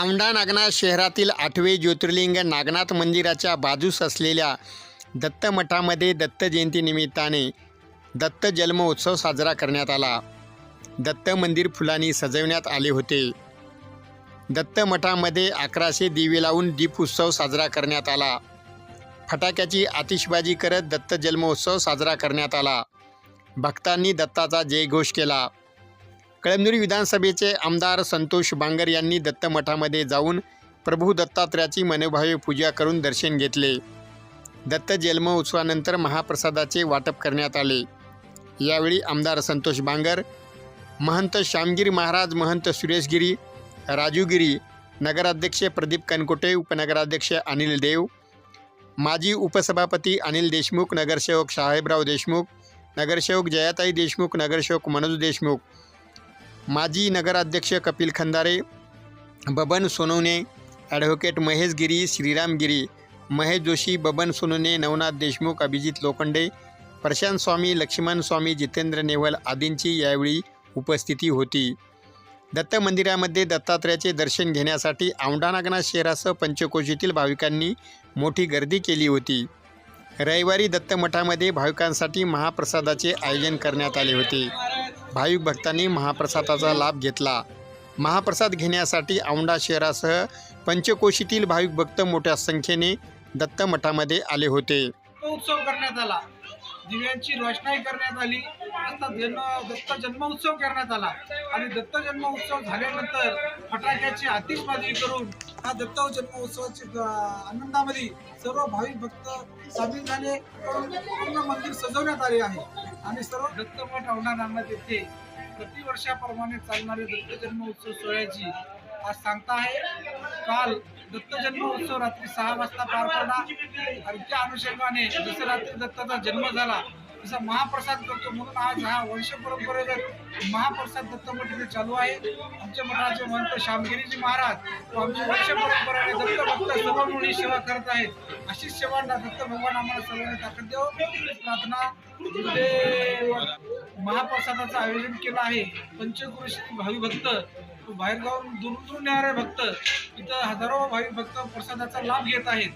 औंढा नागनाथ शहरातील आठवे ज्योतिर्लिंग नागनाथ मंदिराच्या बाजूस असलेल्या दत्त मठामध्ये दत्त जयंतीनिमित्ताने दत्त जन्मोत्सव साजरा करण्यात आला. दत्त मंदिर फुलांनी सजवण्यात आले होते. दत्त मठामध्ये अकराशे दिवे लावून दीपोत्सव साजरा करण्यात आला. फटाक्याची आतिषबाजी करत दत्त जन्मोत्सव साजरा करण्यात आला. भक्तांनी दत्ताचा जयघोष केला. कळमनुरी विधानसभेचे आमदार संतोष बांगर यांनी दत्त मठामध्ये जाऊन प्रभू दत्तात्रयाची मनोभावे पूजा करून दर्शन घेतले. दत्त जन्म उत्सवानंतर महाप्रसादाचे वाटप करण्यात आले. यावेळी आमदार संतोष बांगर महंत श्यामगिरी महाराज महंत सुरेशगिरी राजूगिरी नगराध्यक्ष प्रदीप कनकोटे उपनगराध्यक्ष अनिल देव माजी उपसभापती अनिल देशमुख नगरसेवक साहेबराव देशमुख नगरसेवक जयाताई देशमुख नगरसेवक मनोज देशमुख माजी नगराध्यक्ष कपिल खंदारे बबन सोनवणे ॲडव्होकेट महेश गिरी श्रीराम गिरी महेश जोशी बबन सोनवणे नवनाथ देशमुख अभिजित लोखंडे प्रशांत स्वामी लक्ष्मण स्वामी जितेंद्र नेवल आदींची यावेळी उपस्थिती होती. दत्त मंदिरामध्ये दत्तात्रयाचे दर्शन घेण्यासाठी औंढा नागनाथ शहरासह पंचकोशीतील भाविकांनी मोठी गर्दी केली होती. रविवारी दत्त मठामध्ये भाविकांसाठी महाप्रसादाचे आयोजन करण्यात आले होते. भाविक भक्तांनी महाप्रसादाचा लाभ घेतला. महाप्रसाद घेण्यासाठी औंढा शहरासह पंचकोशीतील भाविक भक्त मोठ्या संख्येने दत्त मठामध्ये आले होते. उत्सव करण्यात आला. दिव्यांची रोषणाई करण्यात आली. दत्त जन्म दत्त जन्मोत्सव करण्यात आला. आणि दत्त जन्मोत्सव झाल्यानंतर फटाक्याची आतिषबाजी करून हा दत्त जन्मोत्सवाच्या अं, आनंदामध्ये सर्व भाविक भक्त सामील झाले. पूर्ण मंदिर सजवण्यात आले आहे. आणि सर्व दत्तमठ मठ येथे प्रतिवर्षाप्रमाणे चालणारे दत्त जन्मोत्सव सोहळ्याची आज सांगता आहे. काल दत्त जन्मोत्सव रात्री सहा वाजता पार पडला. आणि त्या अनुषंगाने जसं रात्री दत्ताचा जन्म झाला तसा महाप्रसाद करतो. म्हणून आज हा वंश परंपरेगत महाप्रसाद दत्तमठ इथे चालू आहे. आमच्या मठाचे महंत श्यामगिरीजी महाराज व आमची वंश परंपरेने दत्त सर्व मुली सेवा करत आहेत. अशीच सेवा दत्त भगवान आम्हाला सर्वांना ताकद देव. प्रार्थना महाप्रसादाचं आयोजन केलं आहे. पंचक्रोशी भावी भक्त बाहेरगावून दूर दुरून येणारे भक्त इथं हजारो भावी भक्त प्रसादाचा लाभ घेत आहेत.